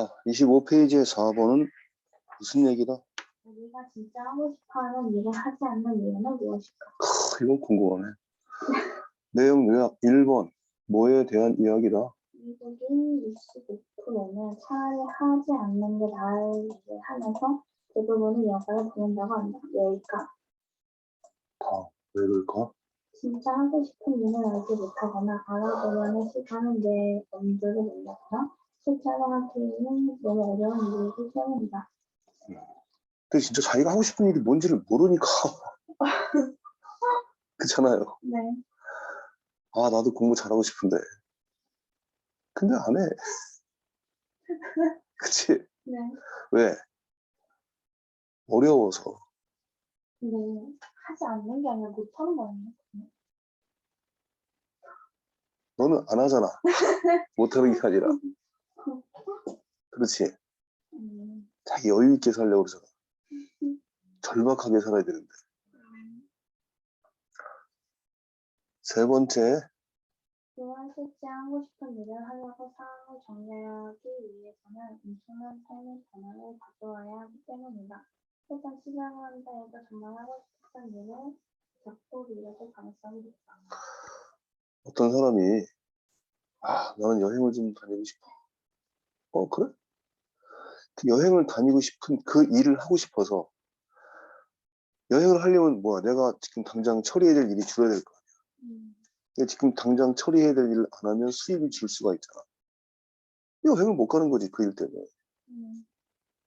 자, 25페이지의 4번은 무슨 얘기다? 우리가 진짜 하고 싶어하는 일을 하지 않는 이유는 무엇일까? 크, 이건 궁금하네. 내용 요약 1번. 뭐에 대한 이야기다? 미국인 65%는 차라리 하지 않는 게 나을 일을 하면서 대부분의 여가를 보낸다고 한다. 왜일까? 다. 왜 그럴까? 진짜 하고 싶은 일을 알지 못하거나 알아보려는 시간은 내 엄두를 못 내거나 실제로 하기에는 너무 어려운 일이기 때문이다. 근데 진짜 자기가 하고 싶은 일이 뭔지를 모르니까. 그렇잖아요. 네. 아, 나도 공부 잘하고 싶은데. 근데 안 해. 그치? 네. 왜? 어려워서. 근데 하지 않는 게 아니라 못하는 거 아니에요? 너는 안 하잖아. 못하는 게 아니라. 그렇지? 음, 자기 여유 있게 살려고 그러잖아. 절박하게 살아야 되는데. 세 번째, 또한 실제 하고 싶은 일을 하려고 상황을 정리하기 위해서는 엄청난 삶의 변화를 가져와야 하기 때문이다. 일단 시작을 한다 해도 정말 하고 싶은 일을 잡고 이뤄질 가능성이 높다. 어떤 사람이, 아, 나는 여행을 좀 다니고 싶어. 어, 그래? 그 여행을 다니고 싶은 그 일을 하고 싶어서, 여행을 하려면 뭐야? 내가 지금 당장 처리해야 될 일이 줄어야 될 거야. 음, 근데 지금 당장 처리해야 될 일을 안 하면 수입이 줄 수가 있잖아. 여행을 못 가는 거지, 그 일 때문에. 음,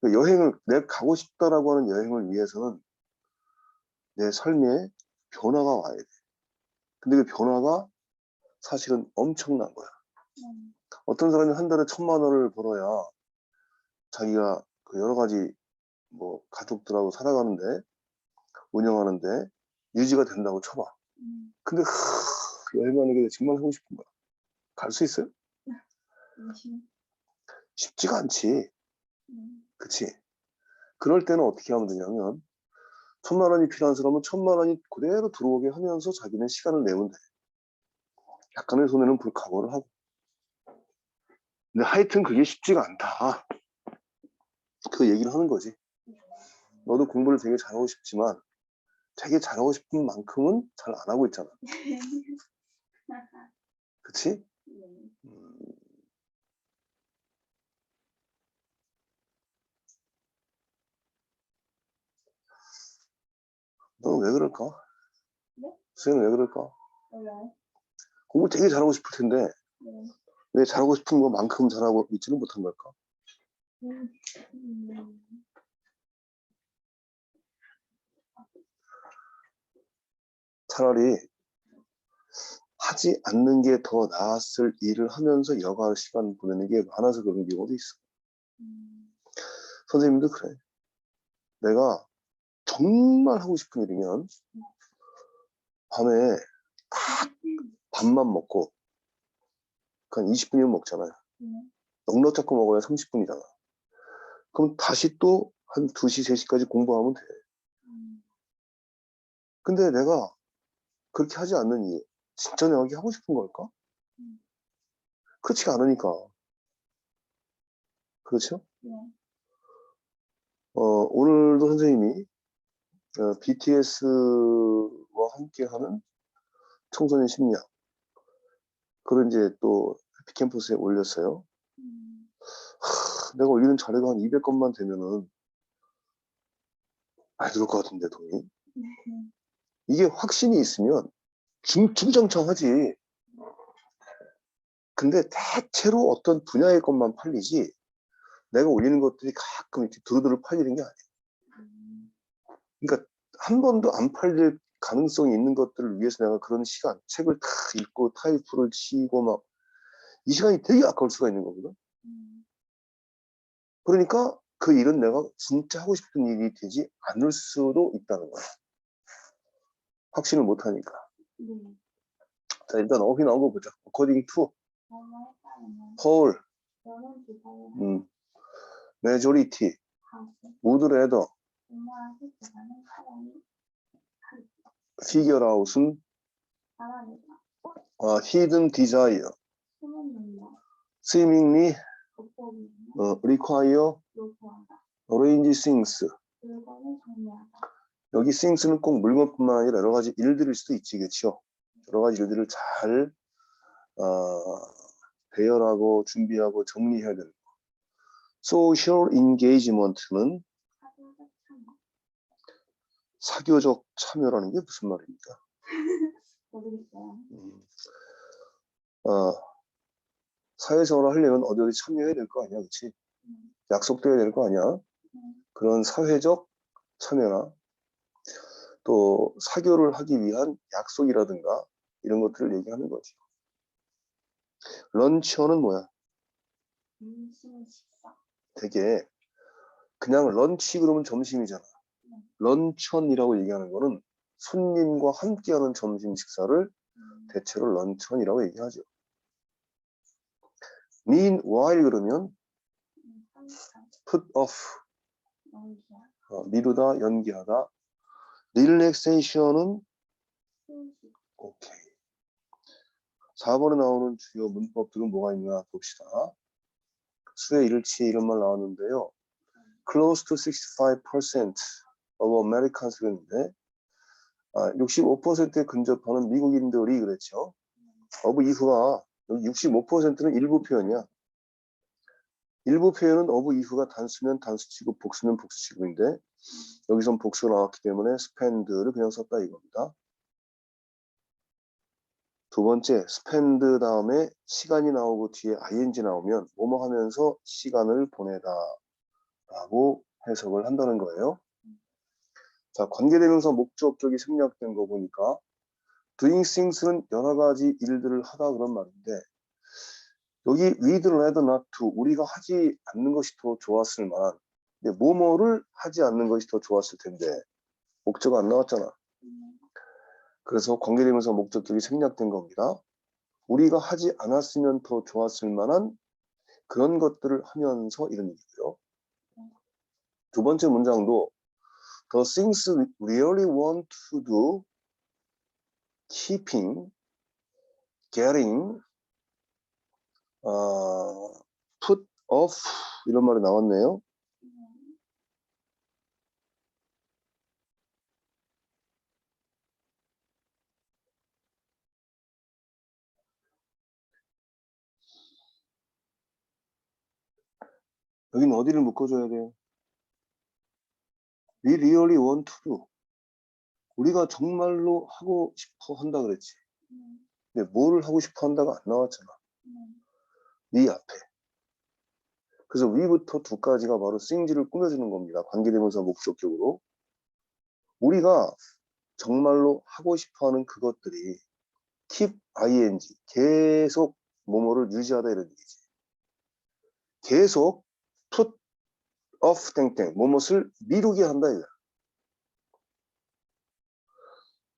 그 여행을, 내가 가고 싶다라고 하는 여행을 위해서는 내 삶에 변화가 와야 돼. 근데 그 변화가 사실은 엄청난 거야. 음, 어떤 사람이 한 달에 천만 원을 벌어야 자기가 그 여러 가지 뭐 가족들하고 살아가는데 운영하는데 유지가 된다고 쳐봐. 음, 근데 하, 여행 가는 게 정말 하고 싶은 거야. 갈 수 있어요? 음식, 쉽지가 않지. 음, 그치? 그럴 때는 어떻게 하면 되냐면 천만 원이 필요한 사람은 천만 원이 그대로 들어오게 하면서 자기는 시간을 내면 돼. 약간의 손해는 불 각오를 하고. 근데 하여튼 그게 쉽지가 않다. 그 얘기를 하는 거지. 너도 공부를 되게 잘하고 싶지만 되게 잘하고 싶은 만큼은 잘 안 하고 있잖아. 그치? 음, 음, 너는 왜 그럴까? 네? 수영은 왜 그럴까? 몰라요? 공부 되게 잘하고 싶을 텐데 네. 왜 잘하고 싶은 것만큼 잘하고 있지는 못한 걸까? 음, 음, 차라리 하지 않는 게 더 나았을 일을 하면서 여가 시간 보내는 게 많아서 그런 경우도 있어. 음, 선생님도 그래. 내가 정말 하고 싶은 일이면 밤에 딱 밥만 먹고 한 20분이면 먹잖아요. 음, 넉넉 잡고 먹어야 30분이잖아. 그럼 다시 또 한 2시, 3시까지 공부하면 돼. 음, 근데 내가 그렇게 하지 않는 이유, 진짜 내가 하고 싶은 걸까? 음. 그렇지가 않으니까. 그렇죠? 네. 어, 오늘도 선생님이 어, BTS와 함께하는 청소년 심리학 그런 이제 또 해피캠퍼스에 올렸어요. 음, 하, 내가 올리는 자료가 한 200건만 되면은 많이 들을 것 같은데 돈이 네. 이게 확신이 있으면 중, 중장창하지. 근데 대체로 어떤 분야의 것만 팔리지 내가 올리는 것들이 가끔 이렇게 두루두루 팔리는 게 아니야. 음, 그러니까 한 번도 안 팔릴 가능성이 있는 것들을 위해서 내가 그런 시간, 책을 다 읽고 타이프를 치고 막 이 시간이 되게 아까울 수가 있는 거거든. 음, 그러니까 그 일은 내가 진짜 하고 싶은 일이 되지 않을 수도 있다는 거야. 확신을 못 하니까. 네. 자, 일단 어휘 나온 거 보자. according to, 너는 기다려. 음, majority, 다시. would rather, out은 사람이다. 어, hidden desire, 숨은 눈물. seemingly 도포하면 어, require 요구하다. arrange things. 물건을 정리하다. 여기 things는 꼭 물건뿐만 아니라 여러 가지 일들일 수도 있지, 그렇죠? 여러 가지 일들을 잘 어, 배열하고 준비하고 정리해야 되는 거. social engagement는. 사교적 참여라는 게 무슨 말입니까? 모르겠어요. 음. 어, 사회생활을 하려면 어디 어디 참여해야 될 거 아니야, 그렇지? 음, 약속도 해야 될 거 아니야? 음, 그런 사회적 참여나 또 사교를 하기 위한 약속이라든가 이런 것들을 얘기하는 거지. 런치어는 뭐야? 점심 식사. 되게 그냥 런치 그러면 점심이잖아. 음. 런천이라고 얘기하는 거는 손님과 함께하는 점심 식사를 음, 대체로 런천이라고 얘기하죠. meanwhile 그러면 put off. 어, 미루다 연기하다 relaxation은. 오케이 4번에 나오는 주요 문법들은 뭐가 있나 봅시다 수의 일치 이런 말 나왔는데요 close to 65% of Americans 그랬는데 아, 65%에 근접하는 미국인들이 그랬죠 of 이후가 여기 65%는 일부 표현이야 일부 표현은 of 이후가 단수면 단수치고 복수면 복수치고인데 여기선 복수가 나왔기 때문에 spend를 그냥 썼다 이겁니다. 두 번째 spend 다음에 시간이 나오고 뒤에 ing 나오면 뭐뭐 하면서 시간을 보내다 라고 해석을 한다는 거예요. 자 관계대명사 목적격이 생략된 거 보니까 doing things는 여러 가지 일들을 하다 그런 말인데 여기 we'd rather not to 우리가 하지 않는 것이 더 좋았을 만한 근데 뭐뭐를 하지 않는 것이 더 좋았을 텐데 목적 안 나왔잖아. 음, 그래서 관계대명사 목적격이 생략된 겁니다. 우리가 하지 않았으면 더 좋았을 만한 그런 것들을 하면서 이런 얘기고요. 두 번째 문장도 The things really want to do, keeping, getting, 어, put off 이런 말이 나왔네요. 음, 여기는 어디를 묶어줘야 돼요? We really want to do. 우리가 정말로 하고 싶어 한다 그랬지. 음, 근데 뭐를 하고 싶어 한다가 안 나왔잖아. 음, 네 앞에. 그래서 위부터 두까지가 바로 싱지를 꾸며주는 겁니다. 관계대명사 목적격으로. 우리가 정말로 하고 싶어하는 그것들이 keep ing 계속 뭐뭐를 유지하다 이런 얘기지. 계속 off 땡땡 뭐뭇을 미루게 한다 이거야.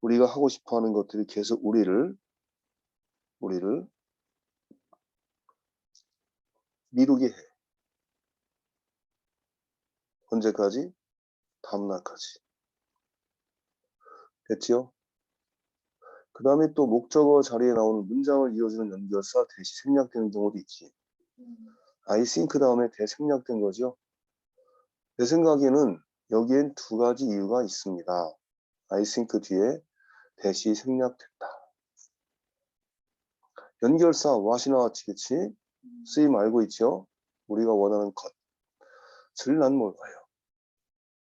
우리가 하고 싶어 하는 것들이 계속 우리를 우리를 미루게 해. 언제까지? 다음날까지. 됐지요? 그 다음에 또 목적어 자리에 나오는 문장을 이어주는 연결사 대시 생략되는 경우도 있지. 음, I think 다음에 대생략된 거죠. 내 생각에는 여기엔 두 가지 이유가 있습니다. I think 뒤에 대시 생략됐다. 연결사 그치? 음, 쓰임 알고 있죠? 우리가 원하는 것. 질난 뭘까요?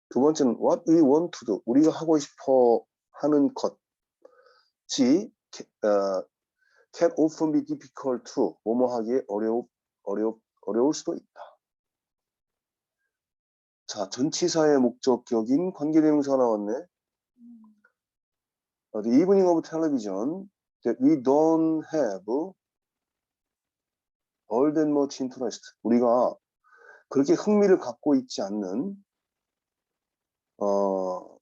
두 번째는 what we want to do. 우리가 하고 싶어 하는 것이 ca- 어, can often be difficult to 뭐뭐 하기에 어려우, 어려, 어려울 수도 있다. 자, 전치사의 목적격인 관계대명사 나왔네. 음, 어, The evening of television that we don't have all that much interest. 우리가 그렇게 흥미를 갖고 있지 않는 어,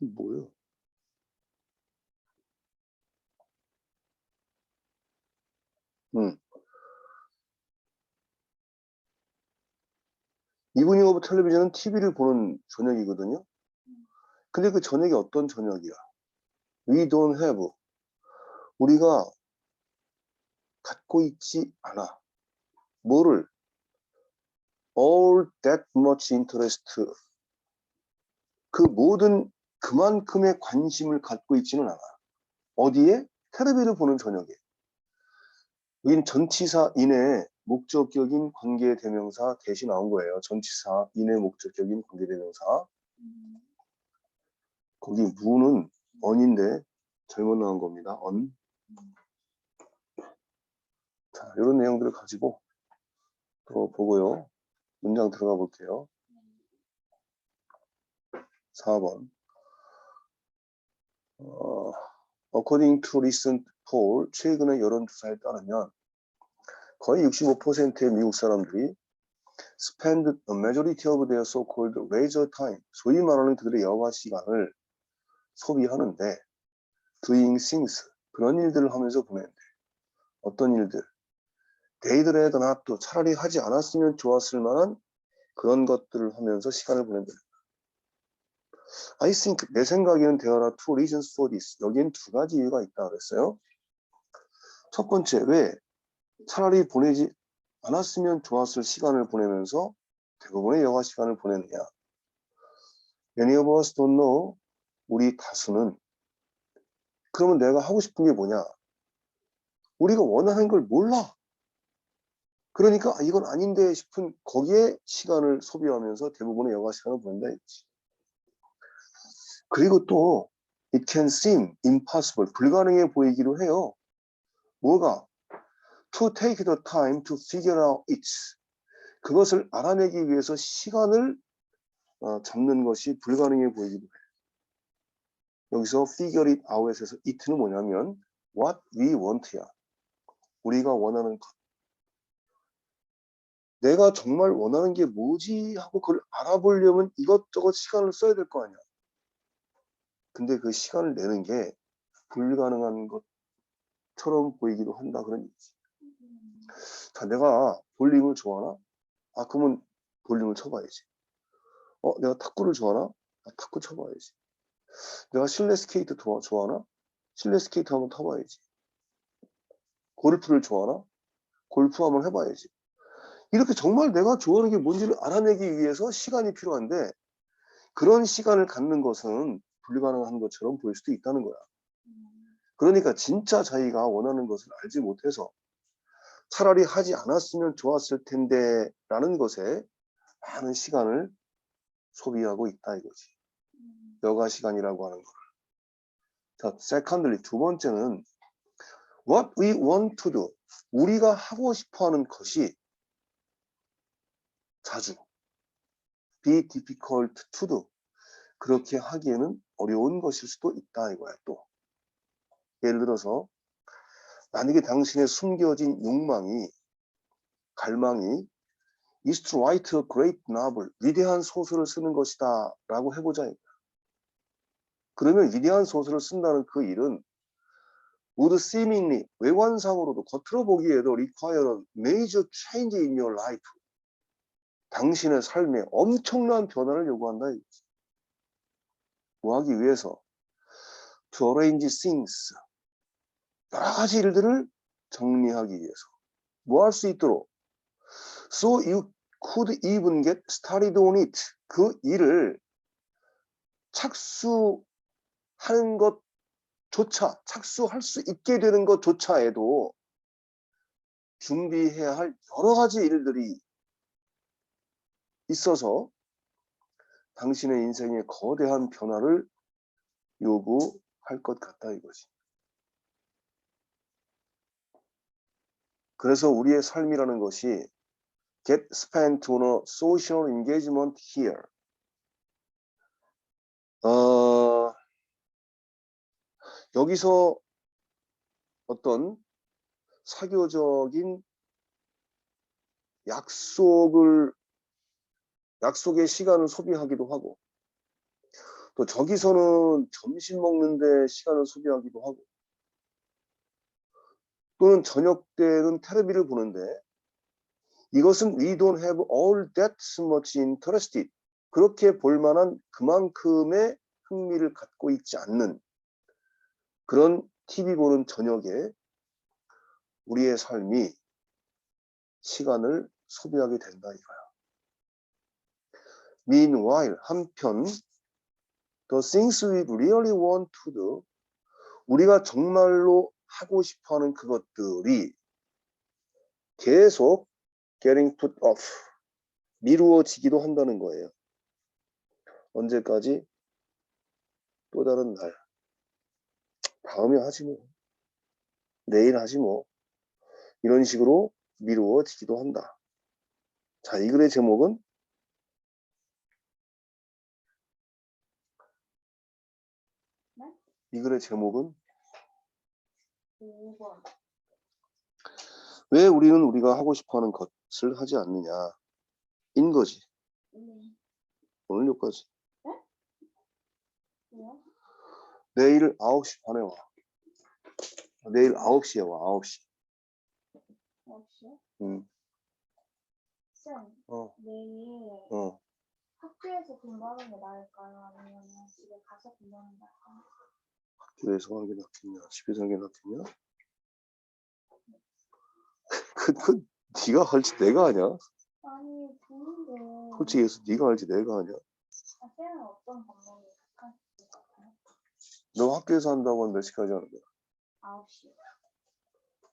뭐예요? 음. 이브닝 오브 텔레비전은 TV를 보는 저녁이거든요. 근데 그 저녁이 어떤 저녁이야? We don't have. 우리가 갖고 있지 않아. 뭐를? All that much interest. 그 모든 그만큼의 관심을 갖고 있지는 않아. 어디에? 텔레비를 보는 저녁에. 여긴 전치사 인의 목적격인 관계대명사 대신 나온 거예요. 전치사 인의 목적격인 관계대명사. 음, 거기 무는 언인데 잘못 나온 겁니다. 언. 자, 이런 내용들을 가지고 또 보고요. 문장 들어가 볼게요. 4번. 어, according to recent poll, 최근의 여론조사에 따르면 거의 65%의 미국 사람들이 spend a majority of their so-called leisure time, 소위 말하는 그들의 여가 시간을 소비하는데 doing things, 그런 일들을 하면서 보내는데 어떤 일들? not do, 차라리 하지 않았으면 좋았을 만한 그런 것들을 하면서 시간을 보낸다. I think 내 생각에는 there are two reasons for this. 여기엔 두 가지 이유가 있다 그랬어요. 첫 번째, 왜 차라리 보내지 않았으면 좋았을 시간을 보내면서 대부분의 여가 시간을 보내느냐. Many of us don't know. 우리 다수는 그러면 내가 하고 싶은 게 뭐냐? 우리가 원하는 걸 몰라. 그러니까 아, 이건 아닌데 싶은 거기에 시간을 소비하면서 대부분의 여가 시간을 보낸다 했지. 그리고 또 it can seem impossible 불가능해 보이기도 해요. 뭐가? to take the time to figure out it. 그것을 알아내기 위해서 시간을 어, 잡는 것이 불가능해 보이기도 해요. 여기서 figure it out에서 it는 뭐냐면 what we want야. 우리가 원하는 것. 내가 정말 원하는 게 뭐지 하고 그걸 알아보려면 이것저것 시간을 써야 될 거 아니야. 근데 그 시간을 내는 게 불가능한 것 처럼 보이기도 한다 그런 얘기지. 음, 자, 내가 볼링을 좋아하나? 아, 그러면 볼링을 쳐봐야지. 어, 내가 탁구를 좋아하나? 아, 탁구 쳐봐야지. 내가 실내 스케이트 좋아, 좋아하나? 실내 스케이트 한번 타봐야지. 골프를 좋아하나? 골프 한번 해봐야지. 이렇게 정말 내가 좋아하는 게 뭔지를 알아내기 위해서 시간이 필요한데 그런 시간을 갖는 것은 불가능한 것처럼 보일 수도 있다는 거야. 음, 그러니까 진짜 자기가 원하는 것을 알지 못해서 차라리 하지 않았으면 좋았을 텐데 라는 것에 많은 시간을 소비하고 있다 이거지. 음, 여가 시간이라고 하는 거. 자, secondly, 두 번째는 what we want to do. 우리가 하고 싶어 하는 것이 자주 be difficult to do. 그렇게 하기에는 어려운 것일 수도 있다 이거야 또. 예를 들어서 만약에 당신의 숨겨진 욕망이 갈망이 is to write a great novel 위대한 소설을 쓰는 것이다 라고 해보자. 그러면 위대한 소설을 쓴다는 그 일은 would seemingly 외관상으로도 겉으로 보기에도 require a major change in your life 당신의 삶에 엄청난 변화를 요구한다. 뭐 하기 위해서 to arrange things 여러 가지 일들을 정리하기 위해서. 뭐 할 수 있도록. So you could even get started on it. 그 일을 착수하는 것조차 착수할 수 있게 되는 것조차에도 준비해야 할 여러 가지 일들이 있어서 당신의 인생에 거대한 변화를 요구할 것 같다 이것이. 그래서 우리의 삶이라는 것이 get spent on a social engagement here. 어, 여기서 어떤 사교적인 약속을 약속의 시간을 소비하기도 하고 또 저기서는 점심 먹는데 시간을 소비하기도 하고 또는 저녁 때는 텔레비를 보는데 이것은 we don't have all that much interested. 그렇게 볼 만한 그만큼의 흥미를 갖고 있지 않는 그런 TV 보는 저녁에 우리의 삶이 시간을 소비하게 된다 이거야. Meanwhile, 한편 the things we really want to do 우리가 정말로 하고 싶어하는 그것들이 계속 getting put off 미루어지기도 한다는 거예요. 언제까지? 또 다른 날. 다음에 하지 뭐. 내일 하지 뭐. 이런 식으로 미루어지기도 한다. 자, 이 글의 제목은 네? 이 글의 제목은 5번. 왜 우리는 우리가 하고 싶어하는 것을 하지 않느냐 인 거지. 네. 오늘 여기까지. 왜요? 내일 9시 반에 와. 내일 9시에 와, 9시. 혹시요? 응. 쌤, 어, 내일 어. 학교에서 공부하는 게 나을까요? 아니면 집에 가서 공부하는 게 나을까요? 학교에서 하는 게 낫겠냐, 집에서 하는 게 낫겠냐? 그, 그, 네가 할지 내가 하냐? 아니, 좋은데. 솔직히 해서 네가 할지 내가 하냐? 아, 쌤은 어떤 수 있을까요? 너 학교에서 한다고 하면 몇 시까지 하는 거야? 9시.